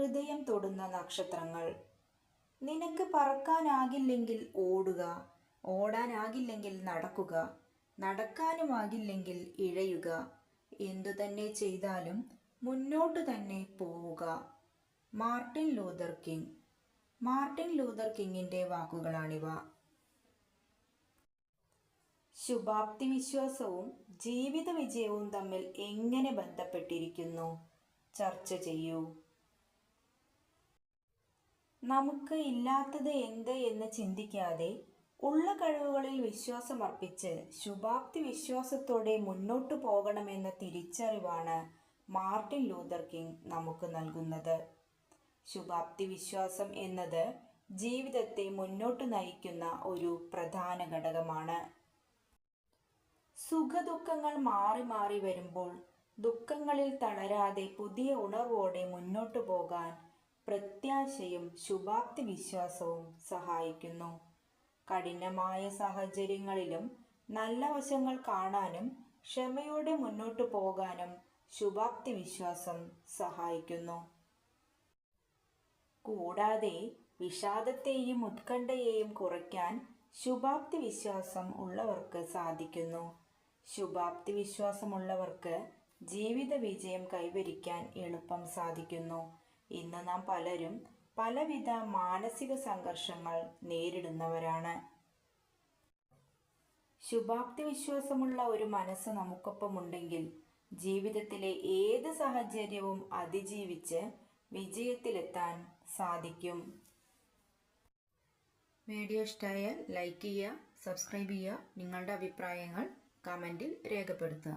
ഹൃദയം തൊടുന്ന നക്ഷത്രങ്ങൾ. നിനക്ക് പറക്കാനാകില്ലെങ്കിൽ ഓടുക ഓടാനാകില്ലെങ്കിൽ നടക്കുക നടക്കാനുമാകില്ലെങ്കിൽ ഇഴയുക. എന്തു തന്നെ ചെയ്താലും മുന്നോട്ട് തന്നെ പോവുക. Martin Luther King. Martin Luther കിങ്ങിന്റെ വാക്കുകളാണിവ. ശുഭാപ്തി വിശ്വാസവും ജീവിത വിജയവും തമ്മിൽ എങ്ങനെ ബന്ധപ്പെട്ടിരിക്കുന്നു? ചർച്ച ചെയ്യൂ. നമുക്ക് ഇല്ലാത്തത് എന്ത് എന്ന് ചിന്തിക്കാതെ ഉള്ള കഴിവുകളിൽ വിശ്വാസമർപ്പിച്ച് ശുഭാപ്തി വിശ്വാസത്തോടെ മുന്നോട്ടു പോകണമെന്ന തിരിച്ചറിവാണ് മാർട്ടിൻ ലൂതർ കിങ് നമുക്ക് നൽകുന്നത്. ശുഭാപ്തി വിശ്വാസം എന്നത് ജീവിതത്തെ മുന്നോട്ട് നയിക്കുന്ന ഒരു പ്രധാന ഘടകമാണ്. സുഖദുഃഖങ്ങൾ മാറി മാറി വരുമ്പോൾ ദുഃഖങ്ങളിൽ തളരാതെ പുതിയ ഉണർവോടെ മുന്നോട്ടു പോകാൻ പ്രത്യാശയും ശുഭാപ്തി വിശ്വാസവും സഹായിക്കുന്നു. കഠിനമായ സാഹചര്യങ്ങളിലും നല്ല വശങ്ങൾ കാണാനും ക്ഷമയോടെ മുന്നോട്ടു പോകാനും ശുഭാപ്തി വിശ്വാസം സഹായിക്കുന്നു. കൂടാതെ വിഷാദത്തെയും ഉത്കണ്ഠയെയും കുറയ്ക്കാൻ ശുഭാപ്തി വിശ്വാസം ഉള്ളവർക്ക് സാധിക്കുന്നു. ശുഭാപ്തി വിശ്വാസമുള്ളവർക്ക് ജീവിത വിജയം കൈവരിക്കാൻ എളുപ്പം സാധിക്കുന്നു. ഇന്ന് നാം പലരും പലവിധ മാനസിക സംഘർഷങ്ങൾ നേരിടുന്നവരാണ്. ശുഭാപ്തി വിശ്വാസമുള്ള ഒരു മനസ്സ് നമുക്കൊപ്പമുണ്ടെങ്കിൽ ജീവിതത്തിലെ ഏത് സാഹചര്യവും അതിജീവിച്ച് വിജയത്തിലെത്താൻ സാധിക്കും. വീഡിയോ ഇഷ്ടമായാൽ ലൈക്ക് ചെയ്യുക സബ്സ്ക്രൈബ് ചെയ്യുക നിങ്ങളുടെ അഭിപ്രായങ്ങൾ കമന്റിൽ രേഖപ്പെടുത്തുക.